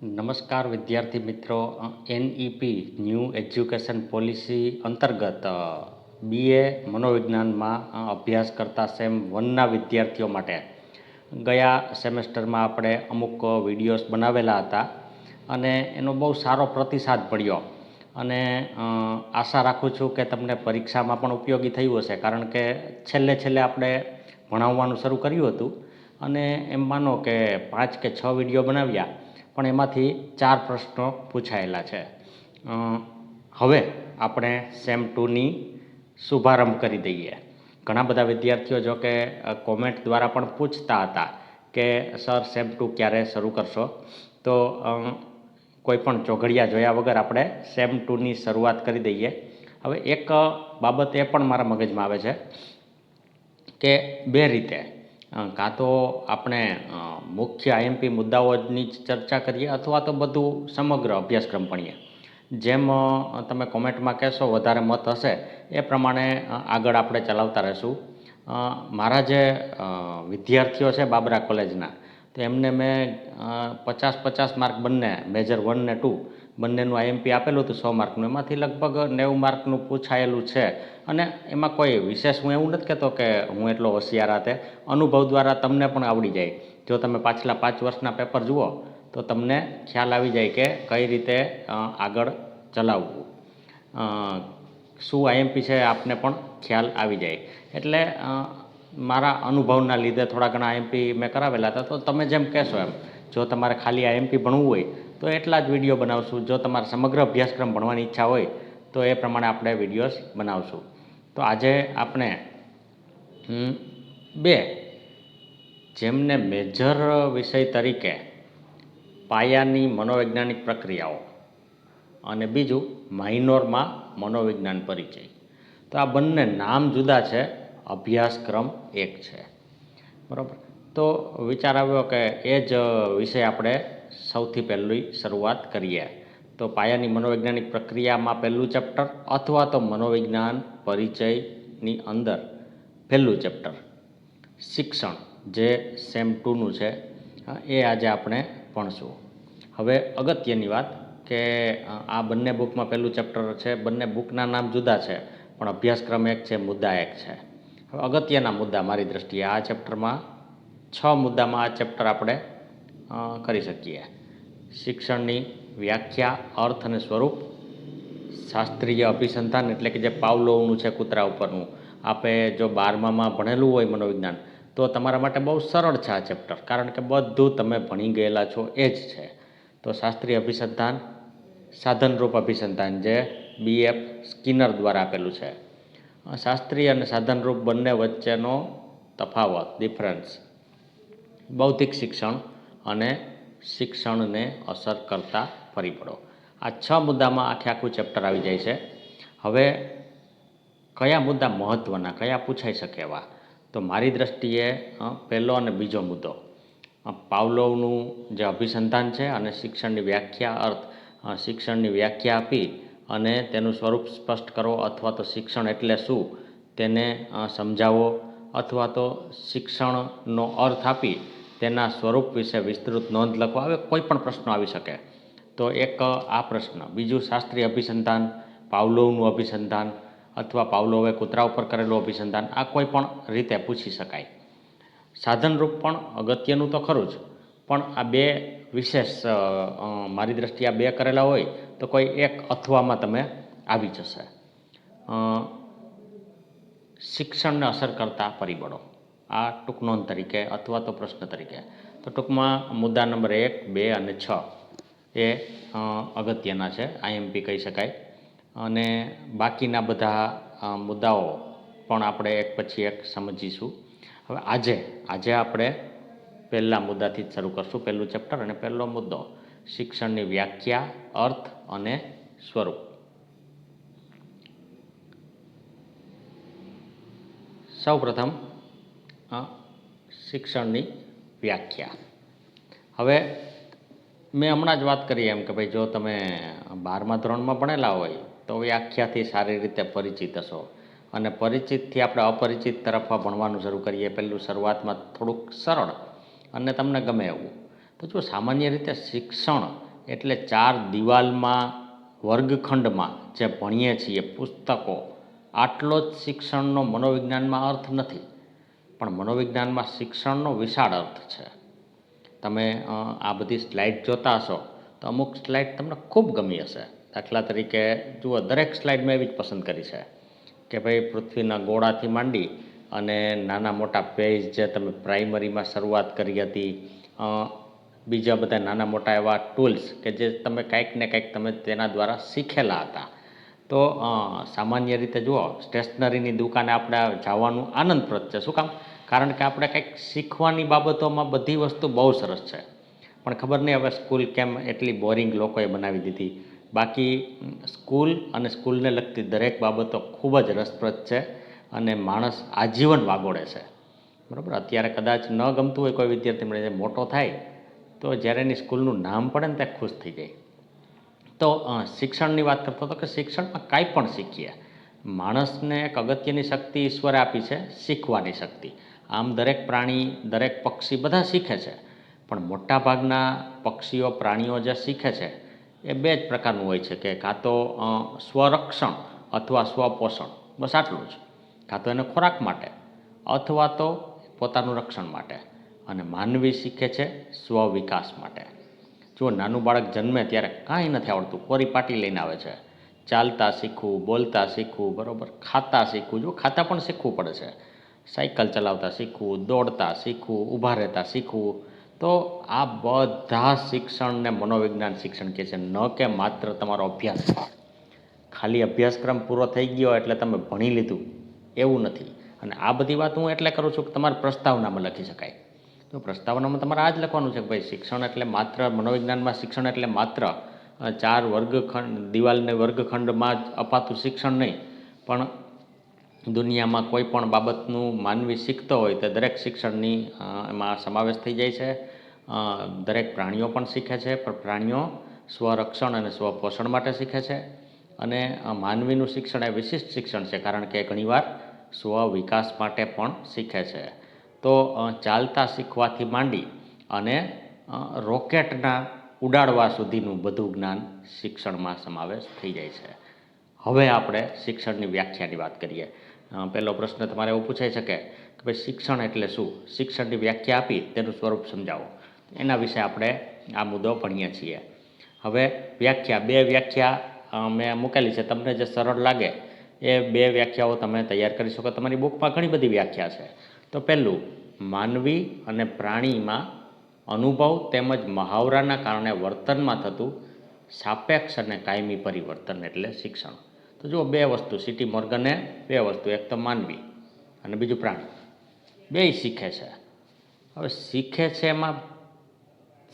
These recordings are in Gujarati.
નમસ્કાર વિદ્યાર્થી મિત્રો, એનઈપી ન્યૂ એજ્યુકેશન પોલિસી અંતર્ગત બીએ મનોવિજ્ઞાનમાં અભ્યાસ કરતા સેમ વનના વિદ્યાર્થીઓ માટે. ગયા સેમેસ્ટરમાં આપણે અમુક વિડીયોઝ બનાવેલા હતા અને એનો બહુ સારો પ્રતિસાદ મળ્યો. અને આશા રાખું છું કે તમને પરીક્ષામાં પણ ઉપયોગી થયું હશે, કારણ કે છેલ્લે છેલ્લે આપણે ભણાવવાનું શરૂ કર્યું હતું. અને એમ માનો કે પાંચ કે છ વીડિયો બનાવ્યા. પણ એમાંથી ચાર પ્રશ્નો પૂછાયેલા છે. હવે આપણે સેમ ટુની શુભારંભ કરી દઈએ. ઘણા બધા વિદ્યાર્થીઓ જો કે કોમેન્ટ દ્વારા પણ પૂછતા હતા કે સર સેમ ટુ ક્યારે શરૂ કરશો? તો કોઈપણ કોઈ પણ ચોઘડિયા જોયા વગર આપણે સેમ ટુની શરૂઆત કરી દઈએ. હવે એક બાબત એ પણ મારા મગજમાં આવે છે કે બે રીતે કાં તો આપણે મુખ્ય આઈએમપી મુદ્દાઓની ચર્ચા કરીએ અથવા તો બધું સમગ્ર અભ્યાસક્રમ ભણીએ. જેમ તમે કોમેન્ટમાં કહેશો, વધારે મત હશે, એ પ્રમાણે આગળ આપણે ચલાવતા રહીશું. મારા જે વિદ્યાર્થીઓ છે બાબરા કોલેજના, તો એમને મેં પચાસ પચાસ માર્ક બંને, મેજર વન ને ટુ બંનેનું આઈએમપી આપેલું હતું સો માર્કનું. એમાંથી લગભગ નેવું માર્કનું પૂછાયેલું છે. અને એમાં કોઈ વિશેષ હું એવું નથી કહેતો કે હું એટલો હોશિયાર હાથે અનુભવ દ્વારા તમને પણ આવડી જાય. જો તમે પાછલા પાંચ વર્ષના પેપર જુઓ, તો તમને ખ્યાલ આવી જાય કે કઈ રીતે આગળ ચલાવવું. શું આઈએમપી છે આપને પણ ખ્યાલ આવી જાય. એટલે મારા અનુભવના લીધે થોડા ઘણા આઈએમપી મેં કરાવેલા હતા. તો તમે જેમ કહેશો એમ, જો તમારે ખાલી આઈએમપી ભણવું હોય તો એટલા જ વીડિયો બનાવશું. જો તમારે સમગ્ર અભ્યાસક્રમ ભણવાની ઈચ્છા હોય, તો એ પ્રમાણે આપણે વિડીયોઝ બનાવશું. તો આજે આપણે બે. જેમને મેજર વિષય તરીકે પાયાની મનોવૈજ્ઞાનિક પ્રક્રિયાઓ અને બીજું માઇનોરમાં મનોવિજ્ઞાન પરિચય. તો આ બંને નામ જુદા છે, અભ્યાસક્રમ એક છે. બરાબર? તો વિચાર આવ્યો કે એ જ વિષય આપણે સૌથી પહેલી શરૂઆત કરીએ. તો પાયાની મનોવૈજ્ઞાનિક પ્રક્રિયામાં પહેલું ચેપ્ટર અથવા તો મનોવિજ્ઞાન પરિચયની અંદર પહેલું ચેપ્ટર. શિક્ષણ, જે સેમ ટુનું છે એ આજે આપણે ભણશું. હવે અગત્યની વાત કે આ બંને બુકમાં પહેલું ચેપ્ટર છે, બંને બુકના નામ જુદા છે, પણ અભ્યાસક્રમ એક છે, મુદ્દા એક છે. હવે અગત્યના મુદ્દા મારી દૃષ્ટિએ આ ચેપ્ટરમાં, છ મુદ્દામાં આ ચેપ્ટર આપણે કરી શકીએ. શિક્ષણની વ્યાખ્યા, અર્થ અને સ્વરૂપ, શાસ્ત્રીય અભિસંધાન એટલે કે જે પાવલોવનું છે કૂતરા ઉપરનું, આપે જો બારમામાં ભણેલું હોય મનોવિજ્ઞાન, તો તમારા માટે બહુ સરળ છે આ ચેપ્ટર, કારણ કે બધું તમે ભણી ગયેલા છો એ જ છે. તો શાસ્ત્રીય અભિસંધાન, સાધનરૂપ અભિસંધાન જે બીએફ સ્કિનર દ્વારા આપેલું છે. શાસ્ત્રીય અને સાધનરૂપ બંને વચ્ચેનો તફાવત ડિફરન્સ બૌદ્ધિક શિક્ષણ અને શિક્ષણને અસર કરતા પરિબળો આ છ મુદ્દામાં આખે આખું ચેપ્ટર આવી જાય છે. હવે કયા મુદ્દા મહત્ત્વના કયા પૂછાઈ શકે એવા? તો મારી દ્રષ્ટિએ પહેલો અને બીજો મુદ્દો. પાવલોવનું જે અભિસંધાન છે અને શિક્ષણની વ્યાખ્યા અર્થ શિક્ષણની વ્યાખ્યા આપી અને તેનું સ્વરૂપ સ્પષ્ટ કરો અથવા તો શિક્ષણ એટલે શું તેને સમજાવો અથવા તો શિક્ષણનો અર્થ આપી તેના સ્વરૂપ વિશે વિસ્તૃત નોંધ લખો આવે, કોઈ પણ પ્રશ્ન આવી શકે. તો એક આ પ્રશ્ન. બીજું, શાસ્ત્રીય અભિસંધાન પાવલોવનું અભિસંધાન અથવા પાવલોવે કૂતરા ઉપર કરેલું અભિસંધાન, આ કોઈ પણ રીતે પૂછી શકાય. સાધનરૂપ પણ અગત્યનું તો ખરું જ, પણ આ બે વિશેષ મારી દ્રષ્ટિએ આ બે કરેલા હોય તો કોઈ એક અથવામાં તમે આવી જશે. શિક્ષણને અસર કરતા પરિબળો. આ ટૂંક તરીકે અથવા તો પ્રશ્ન તરીકે. તો ટૂંકમાં મુદ્દા નંબર એક, બે અને છ એ અગત્યના છે આઈએમપી કહી શકાય. અને બાકીના બધા મુદ્દાઓ પણ આપણે એક પછી એક સમજીશું. હવે આજે આજે આપણે પહેલા મુદ્દાથી જ શરૂ કરશું, પહેલું ચેપ્ટર અને પહેલો મુદ્દો, શિક્ષણની વ્યાખ્યા, અર્થ અને સ્વરૂપ. સૌપ્રથમ અ, શિક્ષણની વ્યાખ્યા. હવે મેં હમણાં જ વાત કરી એમ કે ભાઈ જો તમે બારમા ધોરણમાં ભણેલા હોય તો વ્યાખ્યાથી સારી રીતે પરિચિત હશો. અને પરિચિતથી આપણે અપરિચિત તરફ ભણવાનું શરૂ કરીએ પહેલું શરૂઆતમાં થોડુંક સરળ અને તમને ગમે એવું. તો જો સામાન્ય રીતે શિક્ષણ એટલે ચાર દિવાલમાં વર્ગખંડમાં જે ભણીએ છીએ પુસ્તકો આટલો જ શિક્ષણનો મનોવિજ્ઞાનમાં અર્થ નથી. પણ મનોવિજ્ઞાનમાં શિક્ષણનો વિશાળ અર્થ છે. તમે આ બધી સ્લાઇડ જોતા હશો તો અમુક સ્લાઇડ તમને ખૂબ ગમી હશે. દાખલા તરીકે, જુઓ, દરેક સ્લાઇડ મેં એવી જ પસંદ કરી છે કે ભાઈ પૃથ્વીના ગોળાથી માંડી અને નાના મોટા પેજ જે તમે પ્રાઇમરીમાં શરૂઆત કરી હતી બીજા બધા નાના મોટા એવા ટૂલ્સ કે જે તમે કંઈક ને કંઈક તમે તેના દ્વારા શીખેલા હતા. તો સામાન્ય રીતે જુઓ, સ્ટેશનરીની દુકાને આપણે જવાનું આનંદપ્રદ છે. શું કામ? કારણ કે આપણે કંઈક શીખવાની બાબતોમાં બધી વસ્તુ બહુ સરસ છે. પણ ખબર નહીં હવે સ્કૂલ કેમ એટલી બોરિંગ લોકોએ બનાવી દીધી. બાકી સ્કૂલ અને સ્કૂલને લગતી દરેક બાબતો ખૂબ જ રસપ્રદ છે અને માણસ આજીવન વાગોળે છે. બરાબર? અત્યારે કદાચ ન ગમતું હોય કોઈ વિદ્યાર્થી મળે જે મોટો થાય તો જ્યારે એની સ્કૂલનું નામ પડે ને ત્યાં ખુશ થઈ જાય. તો શિક્ષણની વાત કરતો હતો કે શિક્ષણમાં કાંઈ પણ શીખીએ. માણસને એક અગત્યની શક્તિ ઈશ્વરે આપી છે, શીખવાની શક્તિ. આમ દરેક પ્રાણી, દરેક પક્ષી બધા શીખે છે. પણ મોટાભાગના પક્ષીઓ, પ્રાણીઓ જે શીખે છે, એ બે જ પ્રકારનું હોય છે કે કાં તો સ્વરક્ષણ અથવા સ્વપોષણ. બસ આટલું જ. કાં તો એને ખોરાક માટે અથવા તો પોતાનું રક્ષણ માટે. અને માનવી શીખે છે સ્વ વિકાસ માટે. જો નાનું બાળક જન્મે ત્યારે કાંઈ નથી આવડતું. કોરી પાટી લઈને આવે છે. ચાલતા શીખવું, બોલતા શીખવું, બરાબર? ખાતા શીખવું. જો ખાતા પણ શીખવું પડે છે. સાયકલ ચલાવતા શીખવું, દોડતા શીખવું, ઊભા રહેતા શીખવું, તો આ બધા શિક્ષણને મનોવિજ્ઞાન શિક્ષણ કહે છે. ન કે માત્ર તમારો અભ્યાસ. ખાલી અભ્યાસક્રમ પૂરો થઈ ગયો એટલે તમે ભણી લીધું. એવું નથી. અને આ બધી વાત હું એટલે કરું છું કે તમારે પ્રસ્તાવનામાં લખી શકાય. તો પ્રસ્તાવનામાં તમારે આ જ લખવાનું છે કે ભાઈ શિક્ષણ એટલે માત્ર મનોવિજ્ઞાનમાં શિક્ષણ એટલે માત્ર ચાર વર્ગખંડ, દિવાલને વર્ગખંડમાં જ અપાતું શિક્ષણ નહીં. પણ દુનિયામાં કોઈ પણ બાબતનું માનવી શીખતો હોય તો દરેક શિક્ષણની એમાં સમાવેશ થઈ જાય છે. દરેક પ્રાણીઓ પણ શીખે છે, પણ પ્રાણીઓ સ્વરક્ષણ અને સ્વપોષણ માટે શીખે છે. અને માનવીનું શિક્ષણ એ વિશિષ્ટ શિક્ષણ છે, કારણ કે ઘણીવાર સ્વ વિકાસ માટે પણ શીખે છે. તો ચાલતા શીખવાથી માંડી અને રોકેટના ઉડાડવા સુધીનું બધું જ્ઞાન શિક્ષણમાં સમાવેશ થઈ જાય છે. હવે આપણે શિક્ષણની વ્યાખ્યાની વાત કરીએ. પહેલો પ્રશ્ન તમારે એવું પૂછાઈ શકે કે ભાઈ શિક્ષણ એટલે શું? શિક્ષણની વ્યાખ્યા આપી, તેનું સ્વરૂપ સમજાવો. એના વિશે આપણે આ મુદ્દો ભણીએ છીએ. હવે વ્યાખ્યા, બે વ્યાખ્યા મેં મૂકેલી છે. તમને જે સરળ લાગે, એ બે વ્યાખ્યાઓ તમે તૈયાર કરી શકો. તમારી બુકમાં ઘણી બધી વ્યાખ્યા છે. તો પહેલું, માનવી અને પ્રાણીમાં અનુભવ તેમજ મહાવરાના કારણે વર્તનમાં થતું સાપેક્ષ અને કાયમી પરિવર્તન એટલે શિક્ષણ. તો જુઓ, બે વસ્તુ, સિટી મોર્ગને બે વસ્તુ, એક તો માનવી અને બીજું પ્રાણી. બેય શીખે છે. હવે શીખે છે એમાં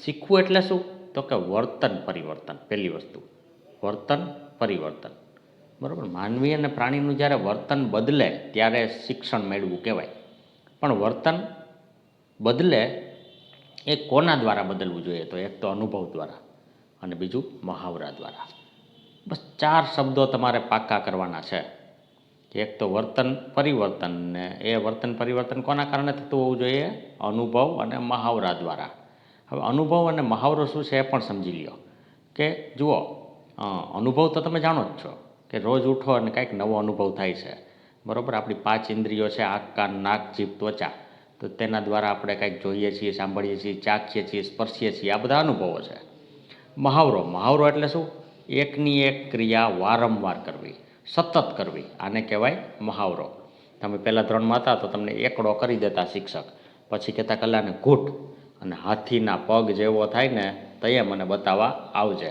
શીખવું એટલે શું? તો કે વર્તન પરિવર્તન, પહેલી વસ્તુ. વર્તન પરિવર્તન. બરાબર? માનવી અને પ્રાણીનું જ્યારે વર્તન બદલે, ત્યારે શિક્ષણ મેળવું કહેવાય. પણ વર્તન બદલે એ કોના દ્વારા બદલવું જોઈએ? તો એક તો અનુભવ દ્વારા અને બીજું મહાવરા દ્વારા. બસ ચાર શબ્દો તમારે પાક્કા કરવાના છે. એક તો વર્તન, પરિવર્તન ને એ વર્તન, પરિવર્તન કોના કારણે થતું હોવું જોઈએ? અનુભવ અને મહાવરા દ્વારા. હવે અનુભવ અને મહાવરો શું છે એ પણ સમજી લ્યો. કે જુઓ અનુભવ તો તમે જાણો જ છો કે રોજ ઉઠો અને કંઈક નવો અનુભવ થાય છે. બરાબર? આપણી પાંચ ઇન્દ્રિયો છે, આંખ, કાન, નાક, જીભ, ત્વચા. તો તેના દ્વારા આપણે કંઈક જોઈએ છીએ, સાંભળીએ છીએ, ચાખીએ છીએ, સ્પર્શીએ છીએ. આ બધા અનુભવો છે. મહાવરો મહાવરો એટલે શું? એકની એક ક્રિયા વારંવાર કરવી, સતત કરવી, આને કહેવાય મહાવરો. તમે પહેલાં ધોરણમાં હતા તો તમને એકડો કરી દેતા શિક્ષક, પછી કહેતા કલાને ઘૂંટ, અને હાથીના પગ જેવો થાય ને તો મને બતાવવા આવજે.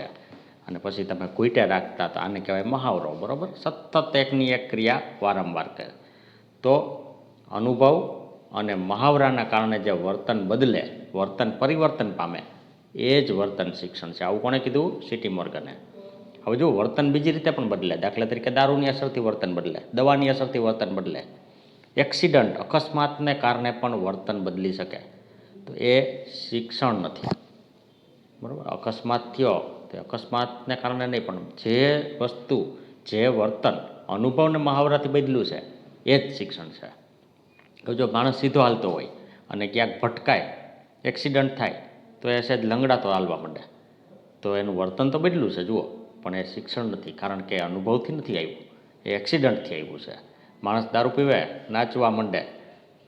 અને પછી તમે ઘૂંટે રાખતા તો આને કહેવાય મહાવરો, બરાબર? સતત એકની એક ક્રિયા વારંવાર કરે. તો અનુભવ અને મહાવરાના કારણે જે વર્તન બદલે, વર્તન પરિવર્તન પામે, એ જ વર્તન શિક્ષણ છે. આવું કોણે કીધું? સિટી મોર્ગને હવે જો વર્તન બીજી રીતે પણ બદલે, દાખલા તરીકે દારૂની અસરથી વર્તન બદલે, દવાની અસરથી વર્તન બદલે, એક્સિડન્ટ, અકસ્માતને કારણે પણ વર્તન બદલી શકે. તો એ શિક્ષણ નથી. બરાબર? અકસ્માત થયો તે અકસ્માતને કારણે નહીં, પણ જે વસ્તુ, જે વર્તન અનુભવને મહાવરાથી બદલ્યું છે, એ જ શિક્ષણ છે. હવે જો માણસ સીધો હાલતો હોય અને ક્યાંક ભટકાય, એક્સિડન્ટ થાય, તો એ સહેજ લંગડાતો હાલવા માંડે. તો તો એનું વર્તન તો બદલ્યું છે, જુઓ. પણ એ શિક્ષણ નથી, કારણ કે અનુભવથી નથી આવ્યું. એ એક્સિડન્ટથી આવ્યું છે. માણસ દારૂ પીવે, નાચવા માંડે,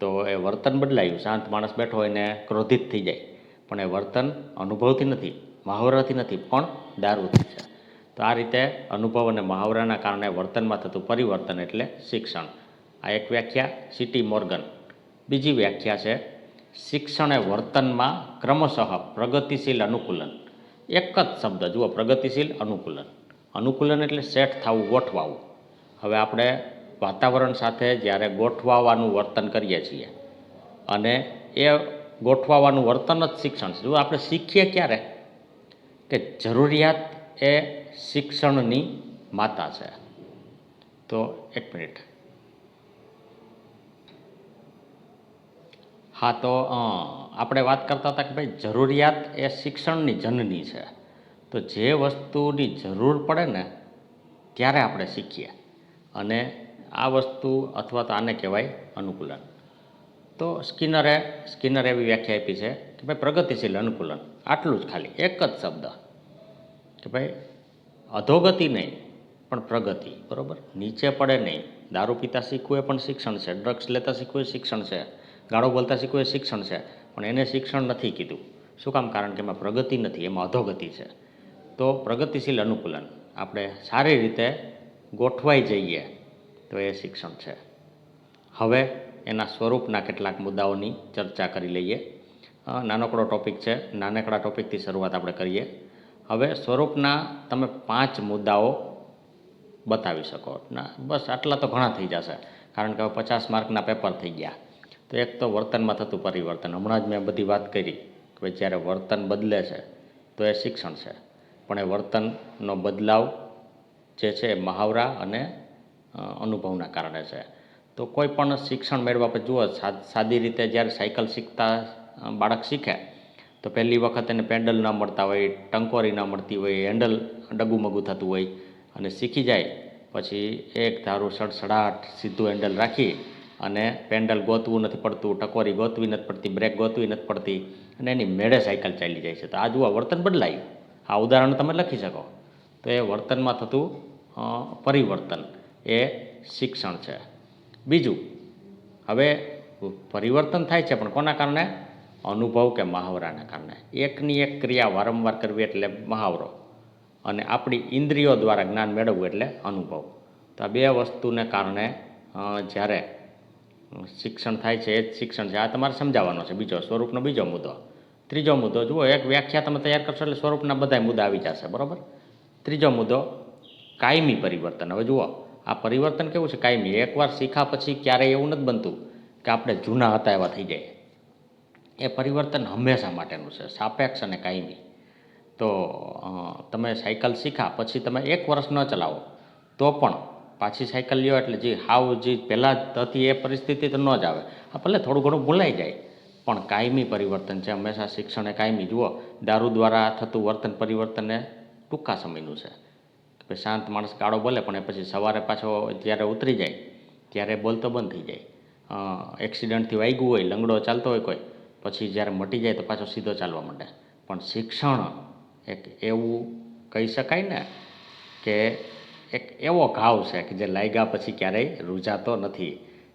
તો એ વર્તન બદલાયું. શાંત માણસ બેઠો હોય ને ક્રોધિત થઈ જાય. પણ એ વર્તન અનુભવથી નથી, મહાવરાથી નથી, પણ દારૂથી છે. તો આ રીતે અનુભવ અને મહાવરાના કારણે વર્તનમાં થતું પરિવર્તન એટલે શિક્ષણ. આ એક વ્યાખ્યા સિટી મોર્ગન. બીજી વ્યાખ્યા છે, શિક્ષણ એ વર્તનમાં ક્રમશઃ પ્રગતિશીલ અનુકૂલન. એક જ શબ્દ, જુઓ, પ્રગતિશીલ અનુકૂલન. અનુકૂલન એટલે સેટ થવું, ગોઠવાવું. હવે આપણે વાતાવરણ સાથે જ્યારે ગોઠવાવાનું વર્તન કરીએ છીએ અને એ ગોઠવાવાનું વર્તન જ શિક્ષણ છે. જો આપણે શીખીએ ક્યારે? કે જરૂરિયાત એ શિક્ષણની માતા છે. તો એક મિનિટ. હા તો આપણે વાત કરતા હતા કે ભાઈ જરૂરિયાત એ શિક્ષણની જનની છે. તો જે વસ્તુની જરૂર પડે ને, ત્યારે આપણે શીખીએ. અને આ વસ્તુ અથવા તો આને કહેવાય અનુકૂલન. તો સ્કિનરે સ્કિનરે એવી વ્યાખ્યા આપી છે કે ભાઈ પ્રગતિશીલ અનુકૂલન. આટલું જ ખાલી, એક જ શબ્દ. કે ભાઈ અધોગતિ નહીં, પણ પ્રગતિ. બરાબર? નીચે પડે નહીં. દારૂ પીતા શીખવું એ પણ શિક્ષણ છે. ડ્રગ્સ લેતા શીખવું એ શિક્ષણ છે. ગાળો બોલતા શીખવું એ શિક્ષણ છે, પણ એને શિક્ષણ નથી કીધું. શું કામ? કારણ કે એમાં પ્રગતિ નથી, એમાં અધોગતિ છે. તો પ્રગતિશીલ અનુકૂલન. આપણે સારી રીતે ગોઠવાઈ જઈએ તો એ શિક્ષણ છે. હવે એના સ્વરૂપના કેટલાક મુદ્દાઓની ચર્ચા કરી લઈએ. નાનકડો ટોપિક છે, નાનકડા ટોપિકથી શરૂઆત આપણે કરીએ. હવે સ્વરૂપના તમે પાંચ મુદ્દાઓ બતાવી શકો. ના, બસ આટલા તો ઘણા થઈ જશે. કારણ કે હવે પચાસ માર્કના પેપર થઈ ગયા. તો એક તો વર્તનમાં થતું પરિવર્તન. હમણાં જ મેં બધી વાત કરી કે ભાઈ જ્યારે વર્તન બદલે છે, તો એ શિક્ષણ છે. પણ એ વર્તનનો બદલાવ જે છે એ મહાવરા અને અનુભવના કારણે છે. તો કોઈ પણ શિક્ષણ મેળવવા પછી જુઓ સાદી રીતે જ્યારે સાયકલ શીખતા બાળક શીખે, તો પહેલી વખત એને પેન્ડલ ન મળતા હોય, ટંકોરી ન મળતી હોય, હેન્ડલ ડગુમગું થતું હોય અને શીખી જાય. પછી એક ધારું સડસડાટ સીધું હેન્ડલ રાખી અને પેન્ડલ ગોતવું નથી પડતું, ટકોરી ગોતવી નથી પડતી, બ્રેક ગોતવી નથી પડતી અને એની મેળે સાયકલ ચાલી જાય છે. તો આ જુઓ વર્તન બદલાયું. આ ઉદાહરણ તમે લખી શકો. તો એ વર્તનમાં થતું પરિવર્તન. એ શિક્ષણ છે. બીજું, હવે પરિવર્તન થાય છે, પણ કોના કારણે? અનુભવ કે મહાવરાના કારણે. એકની એક ક્રિયા વારંવાર કરવી એટલે મહાવરો. અને આપણી ઇન્દ્રિયો દ્વારા જ્ઞાન મેળવવું એટલે અનુભવ. તો આ બે વસ્તુને કારણે જ્યારે શિક્ષણ થાય છે, એ જ શિક્ષણ છે. આ તમારે સમજાવવાનો છે બીજો સ્વરૂપનો બીજો મુદ્દો. ત્રીજો મુદ્દો, જુઓ, એક વ્યાખ્યા તમે તૈયાર કરશો એટલે સ્વરૂપના બધા મુદ્દા આવી જશે, બરાબર? ત્રીજો મુદ્દો, કાયમી પરિવર્તન. હવે જુઓ, આ પરિવર્તન કેવું છે કાયમી? એકવાર શીખ્યા પછી ક્યારેય એવું નથી બનતું કે આપણે જૂના હતા એવા થઈ જાય એ પરિવર્તન હંમેશા માટેનું છે, સાપેક્ષ અને કાયમી. તો તમે સાયકલ શીખા પછી તમે એક વર્ષ ન ચલાવો, તો પણ પાછી સાયકલ લ્યો એટલે જે હાવ જે પહેલાં હતી એ પરિસ્થિતિ તો ન જ આવે. આ ભલે થોડું ઘણું ભૂલાઈ જાય, પણ કાયમી પરિવર્તન છે. હંમેશા શિક્ષણ એ કાયમી. જુઓ, દારૂ દ્વારા થતું વર્તન પરિવર્તન એ ટૂંકા સમયનું છે. કે શાંત માણસ કાળો બોલે, પણ એ પછી સવારે પાછો જ્યારે ઉતરી જાય, ત્યારે બોલતો બંધ થઈ જાય. એક્સિડન્ટથી વાગ્યું હોય, લંગડો ચાલતો હોય કોઈ, પછી જ્યારે મટી જાય તો પાછો સીધો ચાલવા માંડે. પણ શિક્ષણ એક એવું કહી શકાય ને કે એક એવો ઘાવ છે કે જે લાગ્યા પછી ક્યારેય રૂજાતો નથી.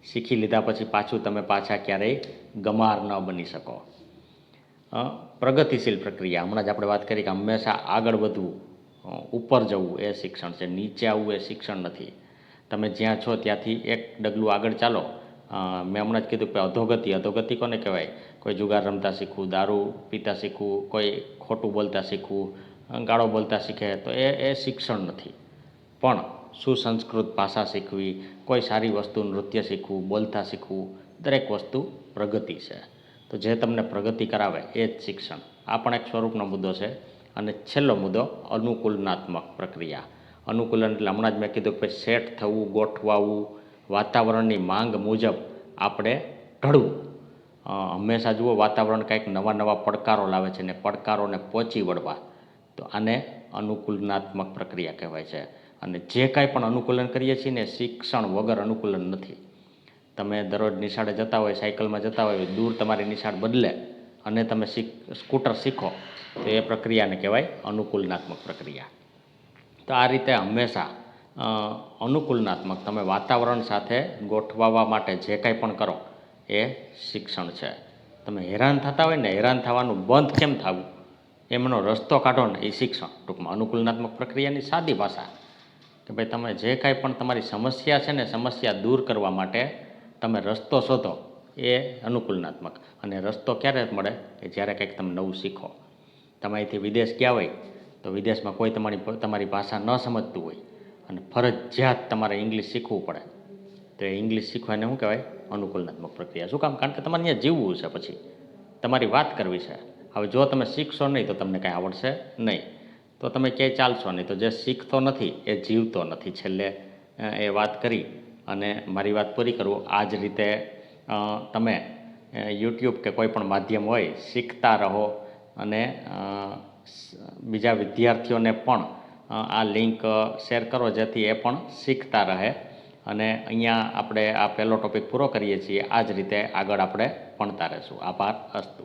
શીખી લીધા પછી પાછું તમે પાછા ક્યારેય ગમાર ન બની શકો. પ્રગતિશીલ પ્રક્રિયા. હમણાં જ આપણે વાત કરી કે હંમેશા આગળ વધવું ઉપર જવું એ શિક્ષણ છે. નીચે આવવું એ શિક્ષણ નથી. તમે જ્યાં છો ત્યાંથી એક ડગલું આગળ ચાલો. મેં હમણાં જ કીધું કે અધોગતિ અધોગતિ કોને કહેવાય? કોઈ જુગાર રમતા શીખવું, દારૂ પીતા શીખવું, કોઈ ખોટું બોલતા શીખવું, ગાળો બોલતા શીખે તો એ એ શિક્ષણ નથી. પણ સુસંસ્કૃત ભાષા શીખવી, કોઈ સારી વસ્તુ નૃત્ય શીખવું, બોલતા શીખવું, દરેક વસ્તુ પ્રગતિ છે. તો જે તમને પ્રગતિ કરાવે એ જ શિક્ષણ. આ પણ એક સ્વરૂપનો મુદ્દો છે અને છેલ્લો મુદ્દો અનુકૂલનાત્મક પ્રક્રિયા. અનુકૂલન એટલે હમણાં જ મેં કીધું કે સેટ થવું, ગોઠવાવું, વાતાવરણની માંગ મુજબ આપણે ઢળવું હંમેશા જુઓ વાતાવરણ કંઈક નવા નવા પડકારો લાવે છે ને પડકારોને પહોંચી વળવા. તો આને અનુકૂલનાત્મક પ્રક્રિયા કહેવાય છે. અને જે કાંઈ પણ અનુકૂલન કરીએ છીએ ને શિક્ષણ વગર અનુકૂલન નથી. તમે દરરોજ નિશાળે જતા હોય, સાયકલમાં જતા હોય, દૂર તમારી નિશાળ બદલે અને તમે સ્કૂટર શીખો, તો એ પ્રક્રિયાને કહેવાય અનુકૂલનાત્મક પ્રક્રિયા. તો આ રીતે હંમેશા અનુકૂલનાત્મક તમે વાતાવરણ સાથે ગોઠવાવા માટે જે કાંઈ પણ કરો, એ શિક્ષણ છે. તમે હેરાન થતા હોય ને, હેરાન થવાનું બંધ કેમ થવું? એમનો રસ્તો કાઢો ને, એ શિક્ષણ. ટૂંકમાં અનુકૂલનાત્મક પ્રક્રિયાની સાદી ભાષા. કે ભાઈ તમે જે કાંઈ પણ તમારી સમસ્યા છે ને સમસ્યા દૂર કરવા માટે તમે રસ્તો શોધો, એ અનુકૂલનાત્મક. અને રસ્તો ક્યારે મળે? કે જ્યારે કંઈક તમે નવું શીખો. તમે અહીંથી વિદેશ ગયા હોય, તો વિદેશમાં કોઈ તમારી તમારી ભાષા ન સમજતું હોય. અને ફરજિયાત તમારે ઇંગ્લિશ શીખવું પડે. તો એ ઇંગ્લિશ શીખવાને શું કહેવાય? અનુકૂલનાત્મક પ્રક્રિયા. શું કામ? કારણ કે તમારે ત્યાં જીવવું છે પછી. તમારી વાત કરવી છે. હવે જો તમે શીખશો નહીં, તો તમને કાંઈ આવડશે નહીં. તો તમે ક્યાંય ચાલશો નહીં. તો જે શીખતો નથી, એ જીવતો નથી. છેલ્લે એ વાત કરી અને મારી વાત પૂરી કરું. આ જ રીતે તમે યુટ્યુબ કે કોઈ પણ માધ્યમ હોય, શીખતા રહો અને બીજા વિદ્યાર્થીઓને પણ આ લિંક શેર કરો જેથી એ પણ શીખતા રહે. અને અહીંયા આપણે આ પહેલો ટોપિક પૂરો કરીએ છીએ. આ જ રીતે આગળ આપણે ભણતા રહીશું. આભાર અસ્તુ.